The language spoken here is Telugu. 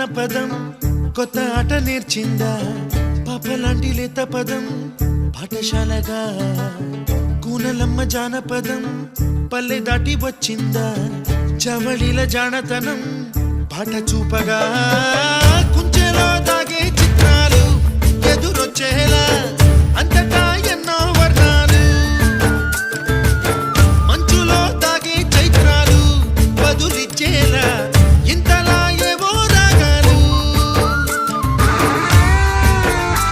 అన్న పదం. కొత్త ఆట నేర్చిందా? పాప లాంటి లేత పదం. పాఠశాలగా. కూనలమ్మ జానపదం. పల్లె దాటి వచ్చిందా? చవళిల జానతనం. పాట చూపగా.